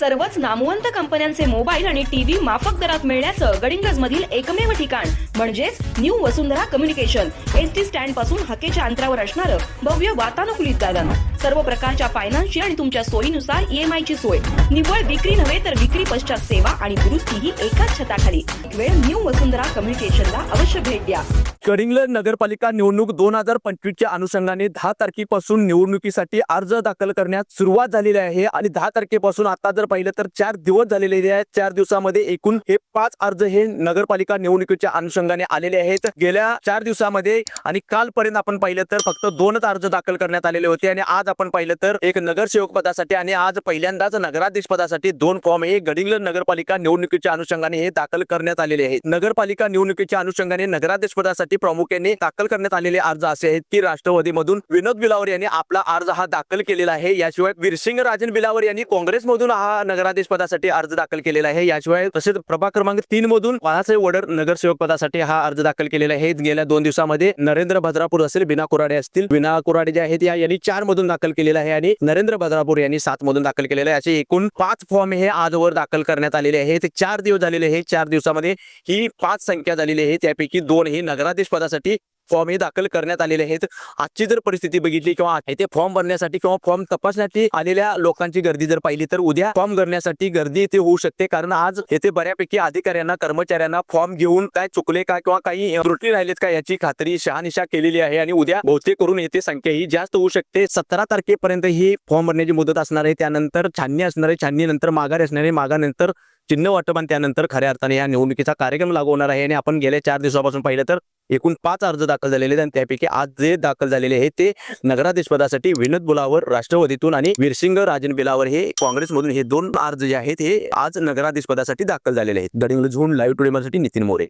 सर्वच नामवंत कंपन्यांचे मोबाईल आणि टीव्ही माफक दरात मिळण्याचं गडिंगज मधील एकमेव ठिकाण म्हणजेच new Vasundhara communication. S T स्टँडपासून हकेच्या अंतरावर असणारं भव्य वातानुकूलित दालन सर्व प्रकारच्या फायनान्सची आणि तुमच्या सोयीनुसार ईएमआय ची सोय. निव्वळ विक्री नव्हे तर विक्री पश्चात सेवा आणि दुरुस्ती ही एकाच छताखाली. वेळ न्यू वसुंधरा कम्युनिकेशनला अवश्य भेट द्या. कडिंग्लज नगरपालिका निवडणूक दोन हजार पंचवीसच्या अनुषंगाने दहा तारखेपासून निवडणुकीसाठी अर्ज दाखल करण्यास सुरुवात झालेली आहे आणि दहा तारखेपासून आता जर पाहिलं तर चार दिवस झालेले आहेत. चार दिवसामध्ये एकूण हे पाच अर्ज हे नगरपालिका निवडणुकीच्या अनुषंगाने आलेले आहेत. गेल्या चार दिवसामध्ये आणि कालपर्यंत आपण पाहिलं तर फक्त दोनच अर्ज दाखल करण्यात आलेले होते आणि आज आपण पाहिलं तर एक नगरसेवक पदासाठी आणि आज पहिल्यांदाच नगराध्यक्ष पदासाठी दोन फॉर्म हे गडिंग्लज नगरपालिका निवडणुकीच्या अनुषंगाने हे दाखल करण्यात आलेले आहेत. नगरपालिका निवडणुकीच्या अनुषंगाने नगराध्यक्ष पदासाठी प्रामुख्याने दाखल करण्यात आलेले अर्ज असे आहेत की राष्ट्रवादीमधून विनोद बिलावर यांनी आपला अर्ज हा दाखल केलेला आहे. याशिवाय वीरसिंग राजन बिलावर यांनी काँग्रेसमधून हा नगराध्यक्ष पदासाठी अर्ज दाखल केलेला आहे. याशिवाय तसेच प्रभाकर क्रमांक तीन मधून बाळासाहेब वडर नगरसेवक पदासाठी हा अर्ज दाखल केलेला आहे. गेल्या दोन दिवसामध्ये नरेंद्र भद्रापूर असेल बिना कुराडे असतील. बिना कुराडे जे आहेत या यांनी चार मधून दाखल केलेला आहे आणि नरेंद्र भद्रापूर यांनी सात मधून दाखल केलेले आहे. असे एकूण पाच फॉर्म हे आजवर दाखल करण्यात आलेले आहेत. चार दिवस झालेले आहेत. चार दिवसामध्ये ही पाच संख्या झालेली आहे. त्यापैकी दोन ही नगराधीश पदासाठी फॉर्म हे दाखल करण्यात आलेले आहेत. आजची जर परिस्थिती बघितली किंवा येथे फॉर्म भरण्यासाठी किंवा फॉर्म तपासण्यासाठी आलेल्या लोकांची गर्दी जर पाहिली तर उद्या फॉर्म भरण्यासाठी गर्दी इथे होऊ शकते. कारण आज येथे बऱ्यापैकी अधिकाऱ्यांना कर्मचाऱ्यांना फॉर्म घेऊन काय चुकले का किंवा काही त्रुटी राहिलेत का याची खात्री शहानिशा केलेली आहे आणि उद्या बहुतेक करून येथे संख्या ही जास्त होऊ शकते. सतरा तारखेपर्यंत ही फॉर्म भरण्याची मुदत असणार आहे. त्यानंतर छाननी असणार आहे छाननी नंतर माघारी असणार आहे. माघानंतर चिन्ह वाटप आणि त्यानंतर खऱ्या अर्थाने या निवडणुकीचा कार्यक्रम लागू होणार आहे आणि आपण गेल्या चार दिवसापासून पाहिलं तर एकूण पाच अर्ज दाखल झालेले आहेत आणि त्यापैकी आज जे दाखल झालेले आहेत ते नगराध्यक्ष विनोद बुलावर राष्ट्रवादीतून आणि वीरसिंग राजन बिलावर हे काँग्रेसमधून हे दोन अर्ज जे आहेत हे आज नगराध्यक्ष दाखल झालेले आहेत. दडिंग झोन लाईव्ह टुडे साठी नितीन मोरे.